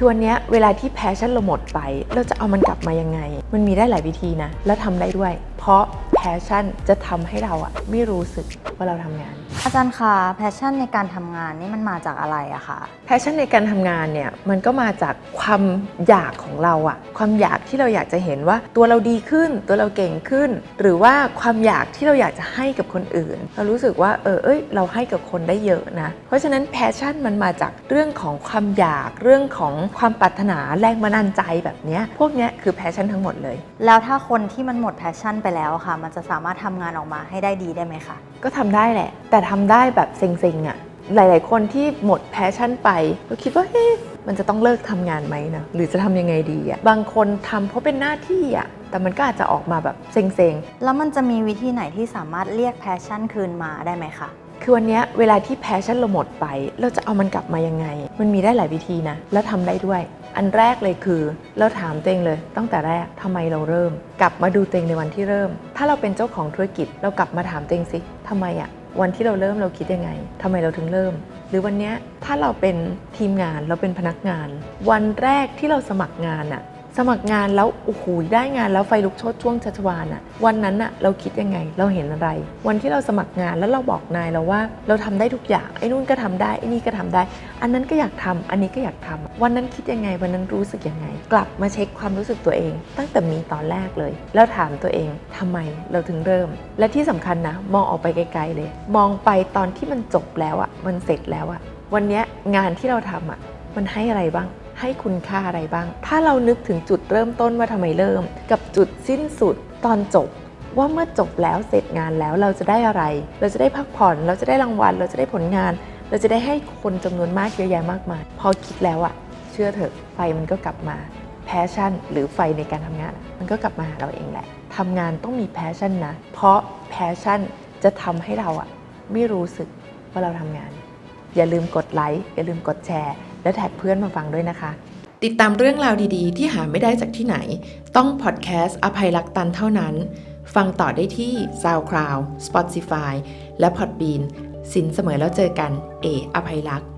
คือวันนี้เวลาที่แพชชั่นเราหมดไป เราจะเอามันกลับมายังไง มันมีได้หลายวิธีนะ และทำได้ด้วย เพราะ แพชชั่นจะทำให้เราอะไม่รู้สึกว่าเราทำงาน อาจารย์คะแพชชั่นในการทำงานนี่มันมาจากอะไรอะคะ แพชชั่นในการทำงานเนี่ยมันก็มาจากความอยากของเราอะความอยากที่เราอยากจะเห็นว่าตัวเราดีขึ้น ตัวเราเก่งขึ้น หรือว่าความอยากที่เราอยากจะให้กับคนอื่น เรารู้สึกว่าเออเอ้ยเราให้กับคนได้เยอะนะ เพราะฉะนั้นแพชชั่นมันมาจากเรื่องของความอยากเรื่องของความปรารถนาแรงบันดาลใจแบบเนี้ยพวกเนี้ยคือแพชชั่นทั้งหมดเลย แล้วถ้าคนที่มันหมดแพชชั่นไปแล้วอะค่ะมันจะสามารถทำงานออกมาให้ได้ดีได้ไหมคะ ก็ทำได้แหละ แต่ทำได้แบบเซ็งๆอะ่ะหลาย ๆ คนที่หมดแพชชั่นไปก็คิดว่าเอ๊ะมันจะต้องเลิกทำงานไหมนะหรือจะทำยังไงดีอะ่ะบางคนทำเพราะเป็นหน้าที่อะ่ะแต่มันก็อาจจะออกมาแบบเซ็งๆ แล้วมันจะมีวิธีไหนที่สามารถเรียกแพชชั่นคืนมาได้ไหมคะ คือวันเนี้ยเวลาที่แพชชั่นเราหมดไป เราจะเอามันกลับมายังไง มันมีได้หลายวิธีนะ แล้วทำได้ด้วย อันแรกเลยคือ เราถามตัวเองเลย ตั้งแต่แรกทำไมเราเริ่ม กลับมาดูตัวเองในวันที่เริ่ม ถ้าเราเป็นเจ้าของธุรกิจ เรากลับมาถามตัวเองสิทำไมอะวันที่เราเริ่มเราคิดยังไงทำไมเราถึงเริ่ม หรือวันนี้ถ้าเราเป็นทีมงานเราเป็นพนักงาน วันแรกที่เราสมัครงานอะ สมัครงานแล้วโอ้โหได้งานแล้วไฟลุกโชดช่วงชัชวานอะวันนั้นอะเราคิดยังไงเราเห็นอะไร วันที่เราสมัครงานแล้วเราบอกนายเราว่า เราทำได้ทุกอย่างไอ้นู่นก็ทำได้ไอ้นี่ก็ทำได้ อันนั้นก็อยากทำอันนี้ก็อยากทำวันนั้นคิดยังไงวันนั้นรู้สึกยังไง กลับมาเช็คความรู้สึกตัวเอง ตั้งแต่มีตอนแรกเลย แล้วถามตัวเองทำไมเราถึงเริ่ม และที่สำคัญนะ มองออกไปไกลๆเลย มองไปตอนที่มันจบแล้วอะมันเสร็จแล้วอะวันนี้งานที่เราทำอะมันให้อะไรบ้าง ให้คุณค่าอะไรบ้าง ถ้าเรานึกถึงจุดเริ่มต้นว่าทำไมเริ่ม กับจุดสิ้นสุดตอนจบ ว่าเมื่อจบแล้วเสร็จงานแล้วเราจะได้อะไร เราจะได้พักผ่อน เราจะได้รางวัล เราจะได้ผลงาน เราจะได้ให้คนจำนวนมากเยอะแยะมากมาย พอคิดแล้วอะเชื่อเถอะไฟมันก็กลับมาแพชชั่น หรือไฟในการทำงาน มันก็กลับมาหาเราเองแหละทำงานต้องมีแพชชั่นนะ เพราะแพชชั่นจะทำให้เราอะไม่รู้สึกว่าเราทำงาน อย่าลืมกดไลค์อย่าลืมกดแชร์ และแท็กเพื่อนมาฟังด้วยนะคะ ติดตามเรื่องราวดีๆ ที่หาไม่ได้จากที่ไหน ต้องพอดแคสต์อภัยรักตันเท่านั้น ฟังต่อได้ที่ SoundCloud Spotify และ Podbean สินเสมอแล้วเจอกัน เออภัยรักษ์